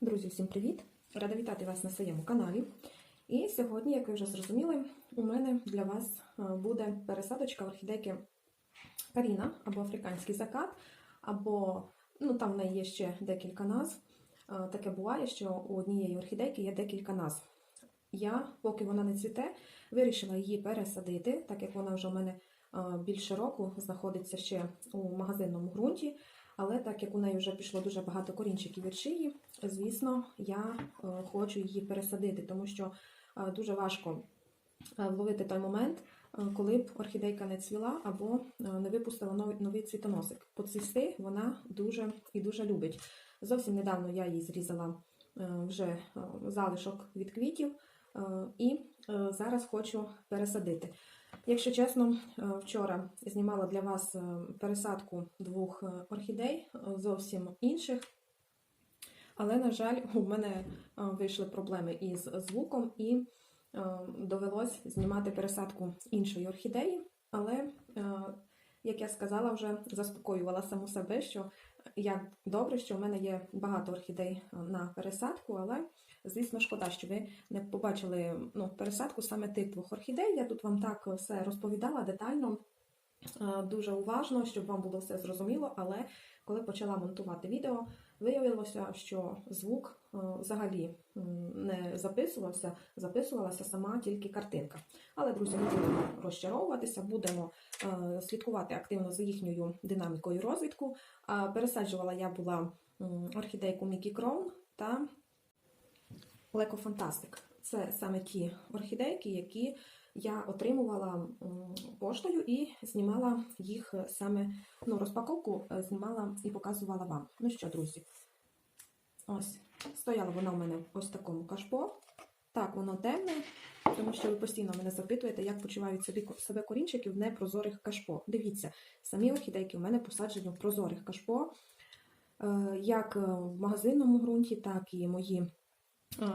Друзі, всім привіт! Рада вітати вас на своєму каналі. І сьогодні, як ви вже зрозуміли, у мене для вас е, буде пересадочка орхідейки Каріна або африканський закат, або ну там в неї є ще декілька назв. Е, Таке буває, що у однієї орхідейки є декілька назв. Я, поки вона не цвіте, вирішила її пересадити, так як вона вже в мене е, більше року знаходиться ще у магазинному ґрунті. Але так як у неї вже пішло дуже багато корінчиків від шиї, звісно, я е, хочу її пересадити, тому що е, дуже важко е, вловити той момент, коли б орхідейка не цвіла або не випустила новий, цвітоносик. Поцвісти вона дуже і дуже любить. Зовсім недавно я їй зрізала вже залишок від квітів і зараз хочу пересадити. Якщо чесно, е, вчора знімала для вас е, пересадку двох е, орхідей, зовсім інших. Але, на жаль, у мене вийшли проблеми із звуком, і довелось знімати пересадку іншої орхідеї. Але, як я сказала, вже заспокоювала саму себе, що як добре, що в мене є багато орхідей на пересадку, але Звісно, шкода, що ви не побачили ну, пересадку саме тих двох орхідей. Я тут вам так все розповідала детально, е, дуже уважно, щоб вам було все зрозуміло. Але коли почала монтувати відео, виявилося, що звук е, взагалі не записувався, записувалася сама тільки картинка. Але, друзі, не будемо розчаровуватися, будемо е, слідкувати активно за їхньою динамікою розвитку. Пересаджувала я була орхідейку Мікі Кроун та Леко Фантастик. Це саме ті орхідейки, які я отримувала поштою і знімала їх саме, ну, розпаковку е, знімала і показувала вам. Ну що, друзі, ось стояла вона у мене ось в такому кашпо. Так, воно темне, тому що ви постійно мене запитуєте, як почувають собі себе корінчики в непрозорих кашпо. Дивіться, самі орхідейки у мене посаджені в прозорих кашпо, е, як в магазинному ґрунті, так і мої е,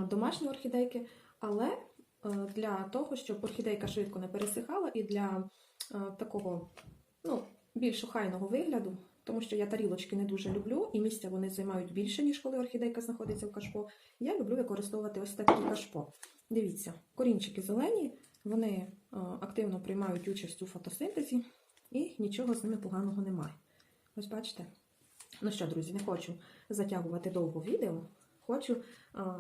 домашні орхідейки, але е, для того, щоб орхідейка швидко не пересихала, і для е, такого ну, більш охайного вигляду, тому що я тарілочки не дуже люблю, і місця вони займають більше, ніж коли орхідейка знаходиться в кашпо. Я люблю використовувати ось такі кашпо. Дивіться, корінчики зелені, вони е, активно приймають участь у фотосинтезі, і нічого з ними поганого немає. Ось бачите. Ну що, друзі, не хочу затягувати довго відео. Хочу е,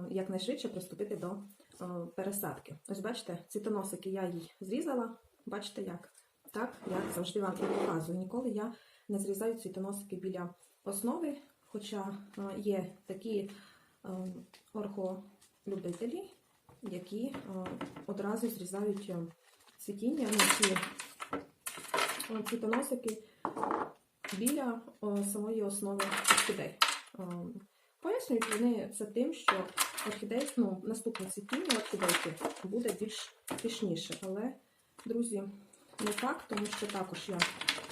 якнайшвидше приступити до е, пересадки. Ось бачите, цвітоносики я їй зрізала. Бачите як? Так, я завжди вам і показую. Ніколи я не зрізаю цвітоносики біля основи, хоча е, є такі орхолюбителі, які одразу зрізають цвітіння, ну, ці цвітоносики біля самої основи орхідей. Пояснюють вони це тим, що орхідей, ну, наступне цвітіння орхідейки буде більш пішніше. Але, друзі, не так, тому що також я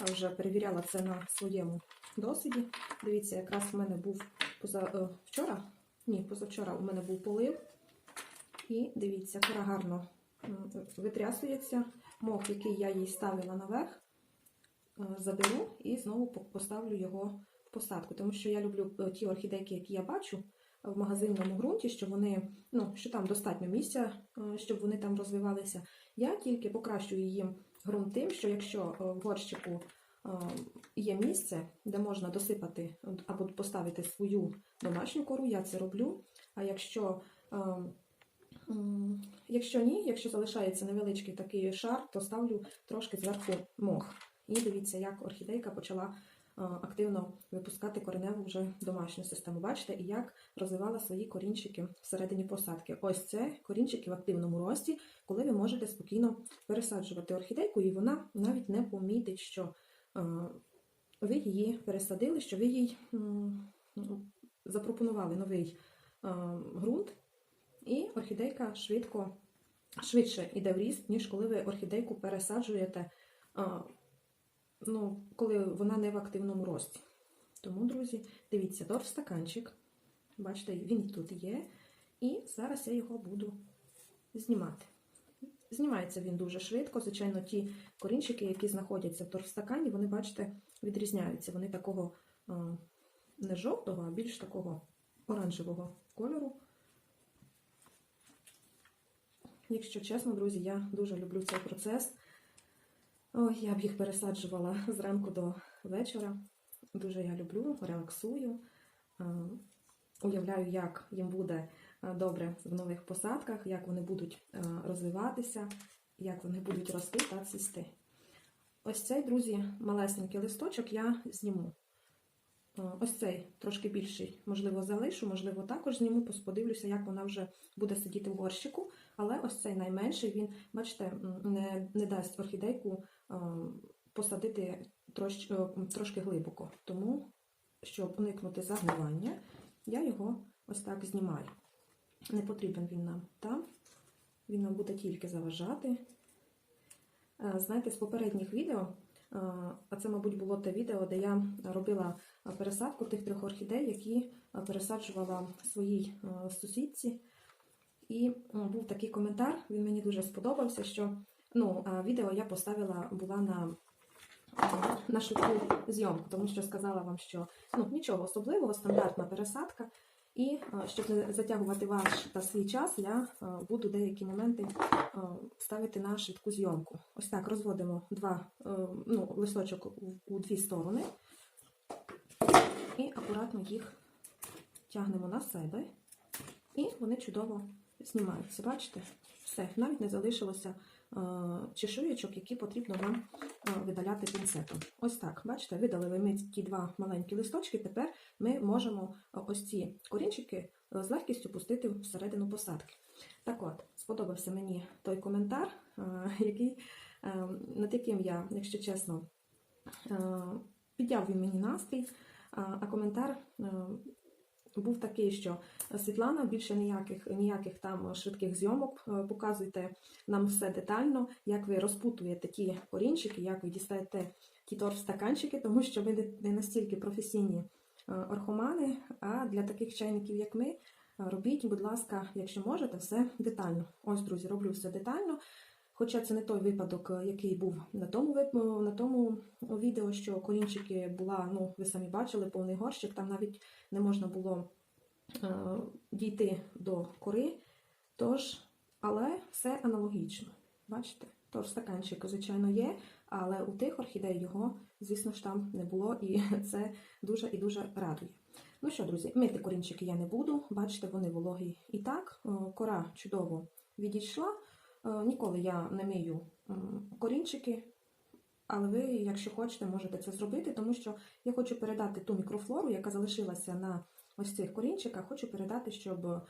вже перевіряла це на своєму досвіді. Дивіться, якраз в мене був поза, е, вчора, ні, позавчора у мене був полив. І дивіться, кора гарно витрясується. Мох, який я їй ставила наверх, е, заберу і знову поставлю його посадку. Тому що я люблю е, ті орхідейки, які я бачу в магазинному ґрунті, що вони, ну, що там достатньо місця, е, щоб вони там розвивалися. Я тільки покращую їм ґрунт тим, що якщо е, в горщику е, є місце, де можна досипати е, або поставити свою домашню кору, я це роблю. А якщо е, Якщо ні, якщо залишається невеличкий такий шар, то ставлю трошки зверху мох. І дивіться, як орхідейка почала е, активно випускати кореневу вже домашню систему. Бачите, і як розвивала свої корінчики всередині посадки. Ось це корінчики в активному рості, коли ви можете спокійно пересаджувати орхідейку, і вона навіть не помітить, що е, ви її пересадили, що ви їй запропонували новий е, ґрунт. І орхідейка швидко, швидше йде в ріст, ніж коли ви орхідейку пересаджуєте, ну, коли вона не в активному рості. Тому, друзі, дивіться, торф-стаканчик. Бачите, він тут є. І зараз я його буду знімати. Знімається він дуже швидко. Звичайно, ті корінчики, які знаходяться в торфстакані, вони, бачите, відрізняються. Вони такого не жовтого, а більш такого оранжевого кольору. Якщо чесно, друзі, я дуже люблю цей процес. Ой, я б їх пересаджувала зранку до вечора. Дуже я люблю, релаксую. Уявляю, як їм буде добре в нових посадках, як вони будуть розвиватися, як вони будуть рости та цвісти. Ось цей, друзі, малесенький листочок я зніму. Е, Ось цей трошки більший, можливо, залишу, можливо, також зніму, подивлюся, як вона вже буде сидіти в горщику. Але ось цей найменший, він, бачите, не, не дасть орхідейку е, посадити трош, е, трошки глибоко. Тому, щоб уникнути загнивання, я його ось так знімаю. Не потрібен він нам там. Він нам буде тільки заважати. Знаєте, з попередніх відео, а це, мабуть, було те відео, де я робила е, пересадку тих трьох орхідей, які е, пересаджувала своїй е, сусідці. І е, був такий коментар, він мені дуже сподобався, що ну, е, відео я поставила була на, е, на швидку зйомку, тому що сказала вам, що ну, нічого особливого, стандартна пересадка. І е, щоб не затягувати ваш та свій час, я е, буду деякі моменти е, ставити на швидку зйомку. Ось так розводимо два е, ну, листочок у- дві сторони і акуратно їх тягнемо на себе, і вони чудово знімаються. Бачите? Все, навіть не залишилося е, чешуєчок, які потрібно вам е, видаляти пінцетом. Ось так, бачите, видалили ми ті два маленькі листочки. Тепер ми можемо е, ось ці корінчики е, з легкістю пустити всередину посадки. Так от, сподобався мені той коментар, е, який, е, над яким я, якщо чесно, е, підняв він мені настрій, а коментар був такий, що Світлана, більше ніяких, ніяких там швидких зйомок, показуйте нам все детально, як ви розпутуєте ті корінчики, як ви дістаєте ті торф-стаканчики, тому що ви не- настільки професійні орхомани, а для таких чайників, як ми, робіть, будь ласка, якщо можете, все детально. Ось, друзі, роблю все детально. Хоча це не той випадок, е, який був на тому, на тому відео, що корінчики була, ну, ви самі бачили, повний горщик, там навіть не можна було е, дійти до кори. Тож, але все аналогічно. Бачите? Тож стаканчик, звичайно, є, але у тих орхідей його, звісно ж, там не було, і це дуже і дуже радує. Ну що, друзі, мити корінчики я не буду. Бачите, вони вологі і так. Е, Кора чудово відійшла. Е, Ніколи я не мию корінчики, але ви, якщо хочете, можете це зробити, тому що я хочу передати ту мікрофлору, яка залишилася на ось цих корінчиках, хочу передати, щоб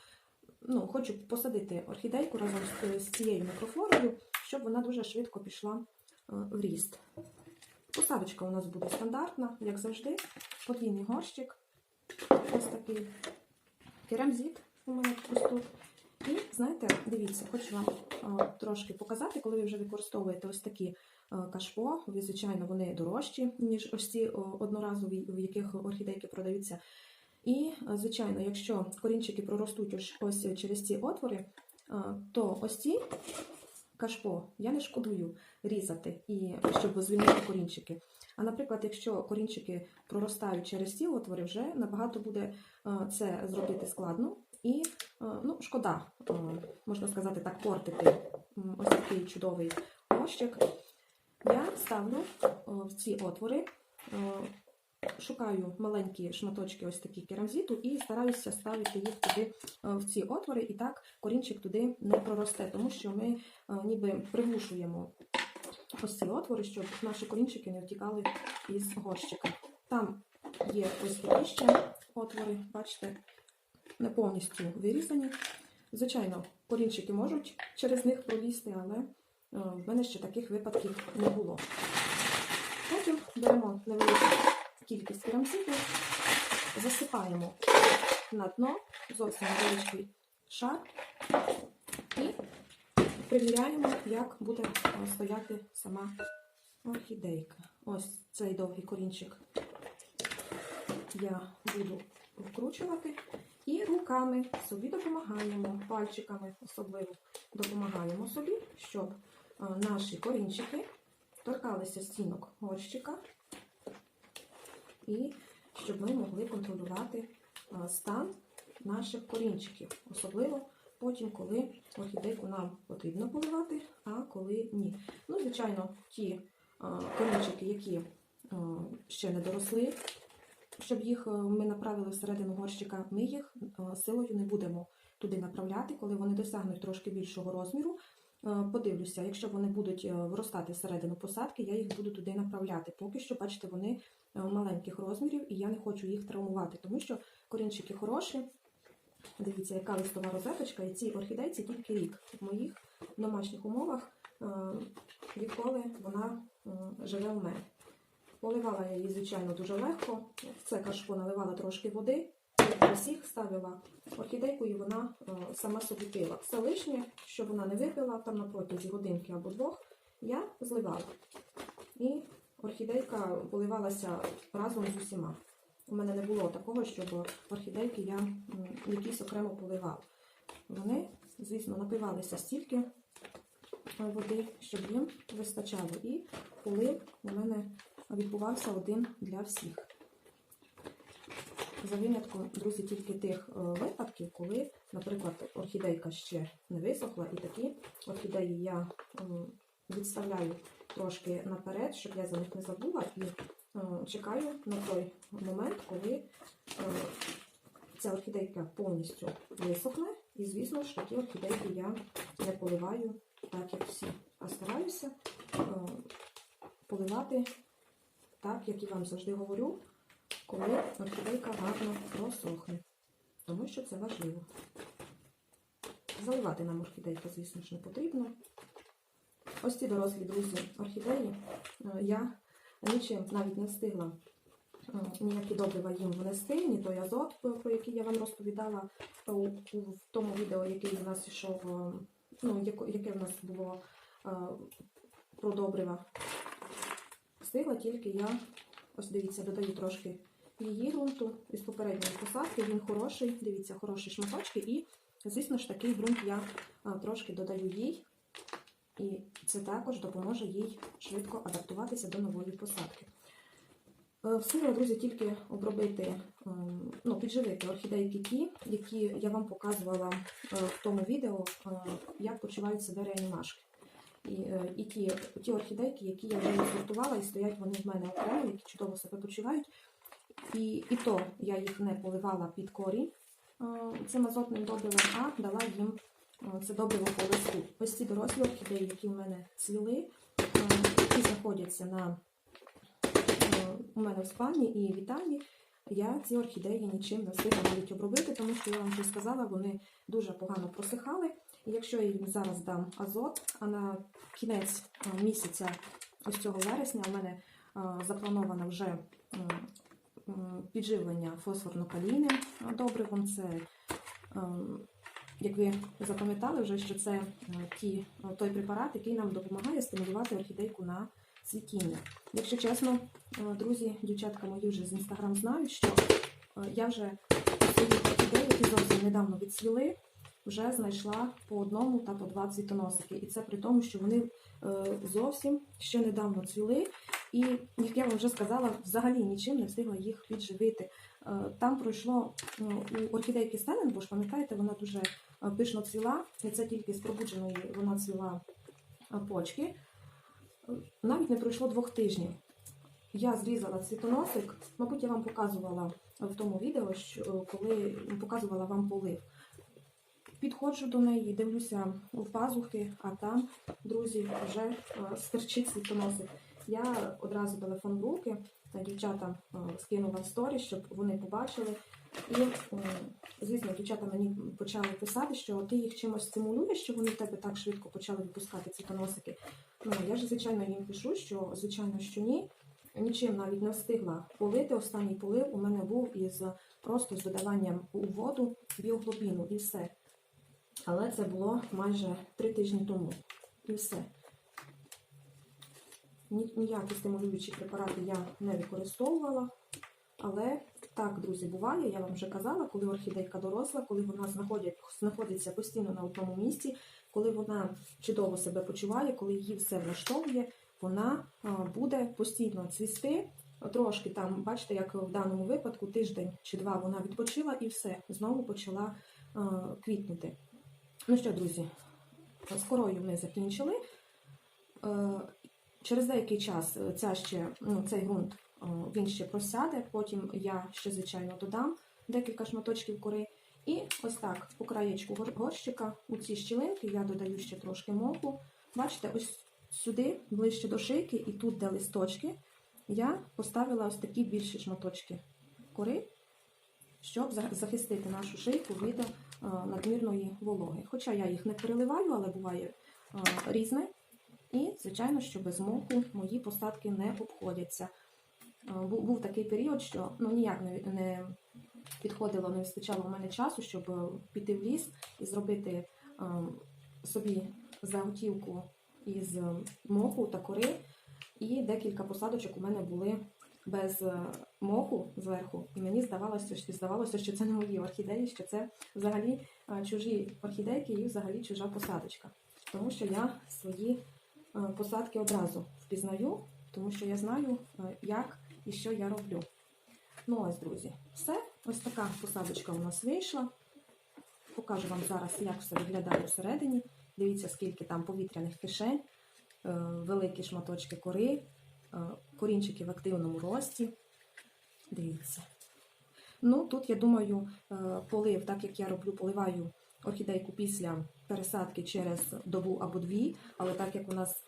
ну, хочу посадити орхідейку разом з, з цією мікрофлорою, щоб вона дуже швидко пішла е, в ріст. Посадочка у нас буде стандартна, як завжди. Подвійний горщик. Ось такий керамзит у мене тут. І знаєте, дивіться, хочу вам е, трошки показати, коли ви вже використовуєте ось такі е, кашпо. Ви, звичайно, вони дорожчі, ніж ось ці одноразові, в яких орхідейки продаються. І, е, звичайно, якщо корінчики проростуть ось, ось через ці отвори, е, то ось ці кашпо я не шкодую різати, і щоб звільнити корінчики. А наприклад, якщо корінчики проростають через ці отвори, вже набагато буде е, це зробити складно. І е, ну, шкода, е, можна сказати так, портити ось такий чудовий горщик. Я ставлю в ці отвори, шукаю маленькі шматочки ось такі керамзиту і стараюся ставити їх туди в ці отвори, і так корінчик туди не проросте, тому що ми ніби приглушуємо ось ці отвори, щоб наші корінчики не втікали із горщика. Там є ось такі ще отвори, бачите, не повністю вирізані. Звичайно, корінчики можуть через них пролізти, але е, в мене ще таких випадків не було. Потім беремо невелику кількість керамзиту, засипаємо на дно зовсім невеличкий шар приміряємо, як буде е, стояти сама орхідейка. Ось цей довгий корінчик я буду вкручувати. І руками собі допомагаємо, пальчиками особливо допомагаємо собі, щоб е, наші корінчики торкалися стінок горщика і щоб ми могли контролювати е, стан наших корінчиків, особливо потім, коли орхідейку нам потрібно поливати, а коли ні. Ну, звичайно, ті корінчики, які ще не доросли, щоб їх е, ми направили всередину горщика, ми їх силою не будемо туди направляти, коли вони досягнуть трошки більшого розміру. Е, Подивлюся, якщо вони будуть е, виростати всередину посадки, я їх буду туди направляти. Поки що, бачите, вони маленьких розмірів, і я не хочу їх травмувати, тому що корінчики хороші. Дивіться, яка листова розеточка, і ці орхідейці тільки рік в моїх домашніх умовах, е, відколи вона е, живе у мене. Поливала я її, звичайно, дуже легко. В це кашпо наливала трошки води, як всіх ставила орхідейку, і вона е, сама собі пила. Все лишнє, що вона не випила там на протязі годинки або двох, я зливала. І орхідейка поливалася разом з усіма. У мене не було такого, щоб орхідейки я якісь окремо поливала. Вони, звісно, напивалися стільки е, води, щоб їм вистачало. І полив у мене відбувався один для всіх. За винятком, друзі, тільки тих е, випадків, коли, наприклад, орхідейка ще не висохла, і такі орхідеї я відставляю трошки наперед, щоб я за них не забула, і чекаю на той момент, коли е, ця орхідейка повністю висохне, і, звісно ж, такі орхідейки я не поливаю так, як всі, а стараюся е, поливати так, як і вам завжди говорю, коли орхідейка гарно просохне, тому що це важливо. Заливати нам орхідейка, звісно ж, не потрібно. Ось ці дорослі друзі орхідеї е, я нічим навіть не встигла е, ніякі добрива їм внести, ні той азот, про який я вам розповідала в тому відео, який у нас йшов, е, ну, яке в нас було е, про добрива. Встигла тільки я, ось дивіться, додаю трошки її ґрунту із попередньої посадки. Він хороший, дивіться, хороші шматочки. І, звісно ж, такий ґрунт я трошки додаю їй. І це також допоможе їй швидко адаптуватися до нової посадки. Е, Встигла, друзі, тільки обробити, ем, ну, підживити орхідейки ті, які я вам показувала е, в тому відео, е, як почувають себе реанімашки. І, і ті, ті орхідейки, які я вже сортувала, і стоять вони в мене окремо, які чудово себе почувають. І, і то я їх не поливала під корінь цим азотним добривом, а дала їм це добриво по. Ось ці дорослі орхідеї, які в мене цвіли, е, які знаходяться на, е, у мене в спальні і вітальні, я ці орхідеї нічим не встигла навіть обробити, тому що я вам вже сказала, вони дуже погано просихали. І якщо я їм зараз дам азот, а на кінець е, місяця ось цього вересня у мене е, заплановано вже е, підживлення фосфорно-калійним е, добривом. Це, е, як ви запам'ятали, вже що це е, ті, е, той препарат, який нам допомагає стимулювати орхідейку на цвітіння. Якщо чесно, е, друзі, дівчатка мої вже з інстаграм знають, що я вже свої орхідеї, які зовсім недавно відцвіли, вже знайшла по одному та по два цвітоносики. І це при тому, що вони зовсім ще недавно цвіли. І, як я вам вже сказала, взагалі нічим не встигла їх підживити. Там пройшло у орхідейки Стеленбош, пам'ятаєте, вона дуже пишно цвіла, і це тільки з пробудженої вона цвіла е, почки. Е, Навіть не пройшло двох тижнів. Я зрізала цвітоносик, мабуть, я вам показувала в тому відео, що е, коли показувала вам полив. Підходжу до неї, дивлюся у пазухи, а там, друзі, вже е, стерчить світоносик. Я одразу телефон в руки, та дівчата е, скинула в сторі, щоб вони побачили. І, звісно, дівчата мені почали писати, що ти їх чимось стимулюєш, що вони в тебе так швидко почали випускати цвітоносики. Ну, я ж, звичайно, їм пишу, що звичайно, що ні. Нічим навіть не встигла полити. Останній полив у мене був із просто з додаванням у воду біоглобіну і все. Але це було майже три тижні тому. І все. Ні- Ніякі стимулюючі препарати я не використовувала. Але так, друзі, буває, я вам вже казала, коли орхідейка доросла, коли вона знаходиться постійно на одному місці, коли вона чудово себе почуває, коли її все влаштовує, вона буде постійно цвісти трошки там, бачите, як в даному випадку, тиждень чи два вона відпочила і все, знову почала квітнути. Ну що, друзі, з корою ми закінчили. Е, Через деякий час е, ця ще, ну, цей ґрунт він ще просяде, потім я ще, звичайно, додам декілька шматочків кори. І ось так по краєчку горщика у ці щілинки я додаю ще трошки моху. Бачите, ось сюди, ближче до шийки, і тут, де листочки, я поставила ось такі більші шматочки кори, щоб захистити нашу шийку від е, надмірної вологи. Хоча я їх не переливаю, але буває е, різне. І, звичайно, що без моху мої посадки не обходяться. Е, Був, такий період, що ну, ніяк не, підходило, не вистачало в мене часу, щоб е, піти в ліс і зробити е, собі заготівку із моху та кори. І декілька посадочок у мене були без моху зверху. І мені здавалося, що, здавалося, що це не мої орхідеї, що це взагалі чужі орхідейки і взагалі чужа посадочка. Тому що я свої посадки одразу впізнаю, тому що я знаю, як і що я роблю. Ну ось, друзі, все. Ось така посадочка у нас вийшла. Покажу вам зараз, як все виглядає всередині. Дивіться, скільки там повітряних кишень, е, великі шматочки кори, е, корінчики в активному рості. Дивіться. Ну, тут, я думаю, е, полив, так як я роблю, поливаю орхідейку після пересадки через добу або дві, але так як у нас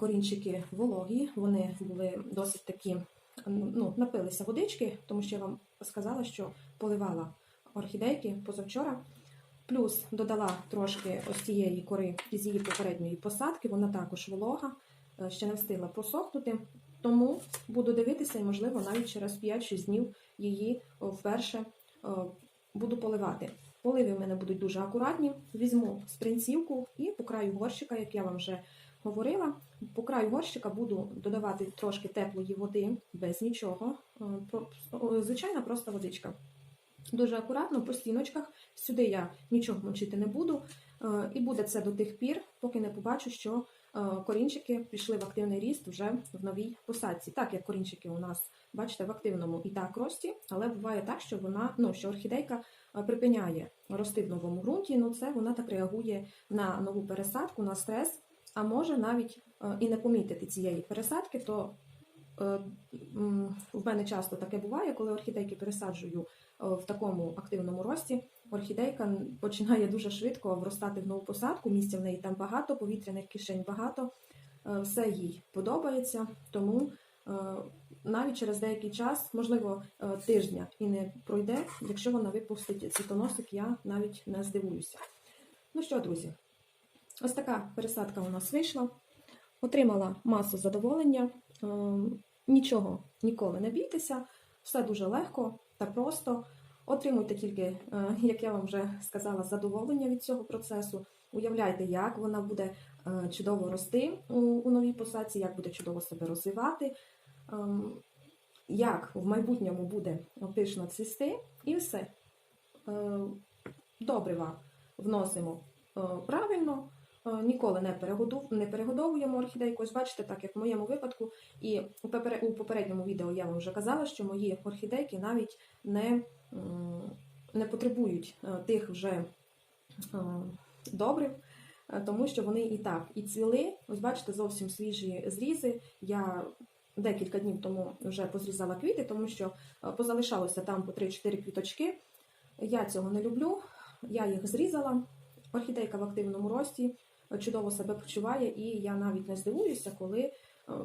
корінчики вологі, вони були досить такі, ну, напилися водички, тому що я вам сказала, що поливала орхідейки позавчора. Плюс додала трошки ось цієї кори із її попередньої посадки, вона також волога, е, ще не встигла просохнути. Тому буду дивитися і, можливо, навіть через 5-6 днів її вперше е, буду поливати. Поливи в мене будуть дуже акуратні. Візьму спринцівку і по краю горщика, як я вам вже говорила, по краю горщика буду додавати трошки теплої води без нічого. Е, Звичайна просто водичка. Дуже акуратно, по стіночках. Сюди я нічого мочити не буду. Е, І буде це до тих пір, поки не побачу, що е, корінчики пішли в активний ріст вже в новій посадці. Так як корінчики у нас, бачите, в активному і так рості, але буває так, що вона, ну, що орхідейка припиняє рости в новому ґрунті. Ну, це вона так реагує на нову пересадку, на стрес, а може навіть е, і не помітити цієї пересадки, то е, в мене часто таке буває, коли орхідейки пересаджую е, в такому активному рості. Орхідейка починає дуже швидко вростати в нову посадку. Місця в неї там багато, повітряних кишень багато. Все їй подобається, тому навіть через деякий час, можливо, тижня і не пройде. Якщо вона випустить цвітоносик, я навіть не здивуюся. Ну що, друзі, ось така пересадка у нас вийшла. Отримала масу задоволення. Е, Нічого ніколи не бійтеся, все дуже легко та просто. Отримуйте тільки, е, як я вам вже сказала, задоволення від цього процесу. Уявляйте, як вона буде е, чудово рости у, новій посадці, як буде чудово себе розвивати, ем, як в майбутньому буде пишно цвісти, і все. Добрива вносимо правильно, ніколи не, не перегодовуємо орхідейку. Ось бачите, так як в моєму випадку, і у попере- у попередньому відео я вам вже казала, що мої орхідейки навіть не, не потребують е, тих вже е, добрив, е, тому що вони і так і цвіли. Ось бачите, зовсім свіжі зрізи. Я декілька днів тому вже позрізала квіти, тому що е, позалишалося там по 3-4 квіточки. Я цього не люблю. Я їх зрізала. Орхідейка в активному рості е, чудово себе почуває, і я навіть не здивуюся, коли е,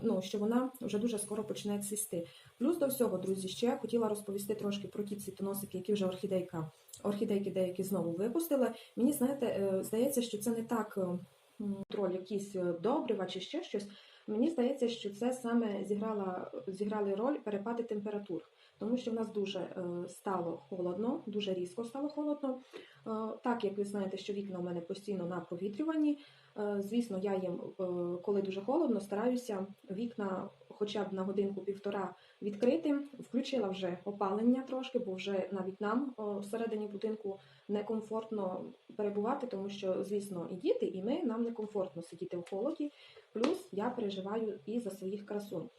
ну, що вона вже дуже скоро почне цвісти. Плюс до всього, друзі, ще хотіла розповісти трошки про ті цвітоносики, які вже орхідейка, орхідейки деякі знову випустили. Мені знаєте, е, здається, що це не так е, м, якісь добрива чи ще щось. Мені здається, що це саме зіграла, зіграли роль перепади температур, тому що в нас дуже е, стало холодно, дуже різко стало холодно. Е, Так як ви знаєте, що вікна у мене постійно на провітрюванні. е, Звісно, я їм, коли дуже холодно, стараюся вікна хоча б на годинку-півтора відкрити. Включила вже опалення трошки, бо вже навіть нам всередині будинку некомфортно перебувати, тому що, звісно, і діти, і ми нам некомфортно сидіти в холоді. Плюс я переживаю і за своїх красунь.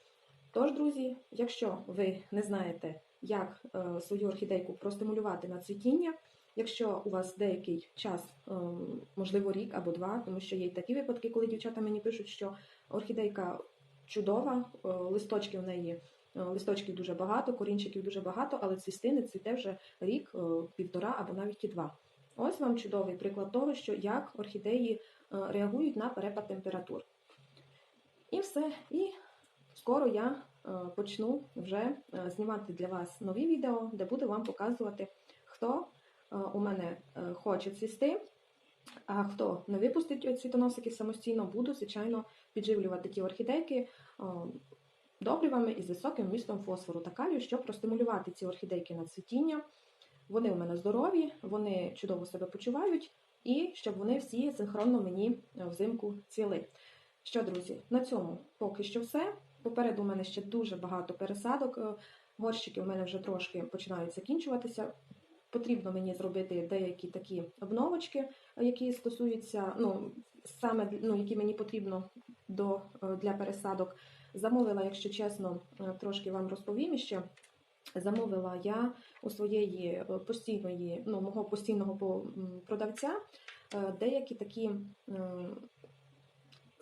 Тож, друзі, якщо ви не знаєте, як е, свою орхідейку простимулювати на цвітіння, якщо у вас деякий час, е, можливо, рік або два, тому що є й такі випадки, коли дівчата мені пишуть, що орхідейка чудова, е, листочки в неї. Листочків дуже багато, корінчиків дуже багато, але цвісти не цвіте вже рік, півтора або навіть і два. Ось вам чудовий приклад того, що як орхідеї реагують на перепад температур. І все. І скоро я е, почну вже е, знімати для вас нові відео, де буду вам показувати, хто е, у мене хоче цвісти, а хто не випустить цвітоносики самостійно, буду, звичайно, підживлювати ті орхідейки добривами із високим вмістом фосфору та калію, щоб простимулювати ці орхідейки на цвітіння. Вони у мене здорові, вони чудово себе почувають, і щоб вони всі синхронно мені взимку цвіли. Що, друзі, на цьому поки що все. Попереду у мене ще дуже багато пересадок. Е, Горщики у мене вже трошки починають закінчуватися. Потрібно мені зробити деякі такі обновочки, е, які стосуються, ну, саме ну, які мені потрібно до, е, для пересадок. Замовила, якщо чесно, трошки вам розповім ще. Замовила я у своєї постійної, ну, мого постійного продавця деякі такі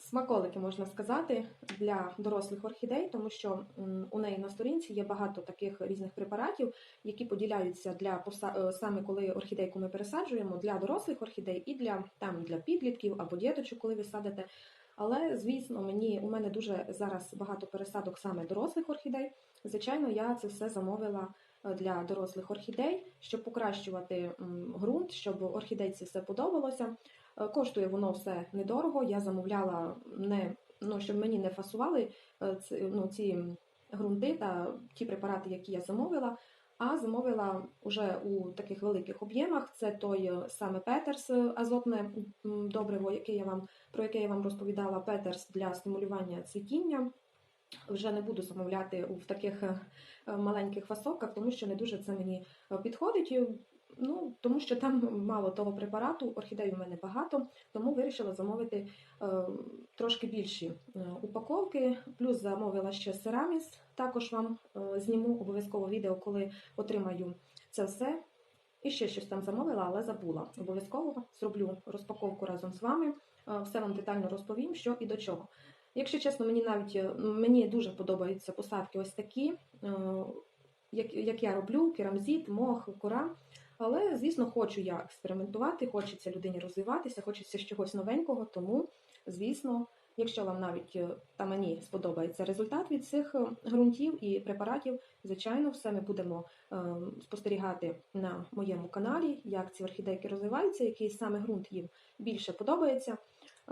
смаколики, можна сказати, для дорослих орхідей, тому що у неї на сторінці є багато таких різних препаратів, які поділяються для е, саме коли орхідейку ми пересаджуємо для дорослих орхідей і для там для підлітків або діточок, коли ви садите. Але звісно, мені у мене дуже зараз багато пересадок саме дорослих орхідей. Звичайно, я це все замовила е, для дорослих орхідей, щоб покращувати ґрунт, щоб орхідейці все подобалося. Е, Коштує воно все недорого. Я замовляла не ну, щоб мені не фасували е, ну, ці ґрунти та ті препарати, які я замовила. А замовила уже у таких великих об'ємах. Це той е, саме Петерс азотне добриво, яке я вам про яке я вам розповідала. Петерс для стимулювання цвітіння. Вже не буду замовляти в таких маленьких фасовках, тому що не дуже це мені підходить. Ну, тому що там мало того препарату, орхідей у мене багато, тому вирішила замовити е, трошки більші е, упаковки. Плюс замовила ще Ceramис, також вам е, зніму обов'язково відео, коли отримаю це все. І ще щось там замовила, але забула. Обов'язково зроблю розпаковку разом з вами. Е, Все вам детально розповім, що і до чого. Якщо чесно, мені навіть е, мені дуже подобаються посадки ось такі, е, як, як я роблю: керамзит, мох, кора. Але, звісно, хочу я експериментувати, хочеться людині розвиватися, хочеться чогось новенького. Тому, звісно, якщо вам навіть е, та мені сподобається результат від цих е, ґрунтів і препаратів, звичайно, все ми будемо е, спостерігати на моєму каналі, як ці орхідейки розвиваються, який саме ґрунт їм більше подобається.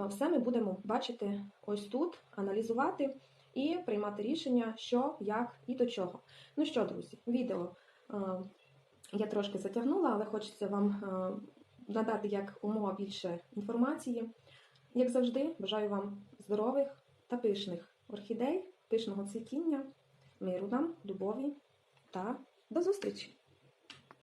Все ми будемо бачити ось тут, аналізувати і приймати рішення, що, як і до чого. Ну що, друзі, відео я трошки затягнула, але хочеться вам е, надати як умова більше інформації. Як завжди, бажаю вам здорових та пишних орхідей, пишного цвітіння, миру нам, любові та до зустрічі!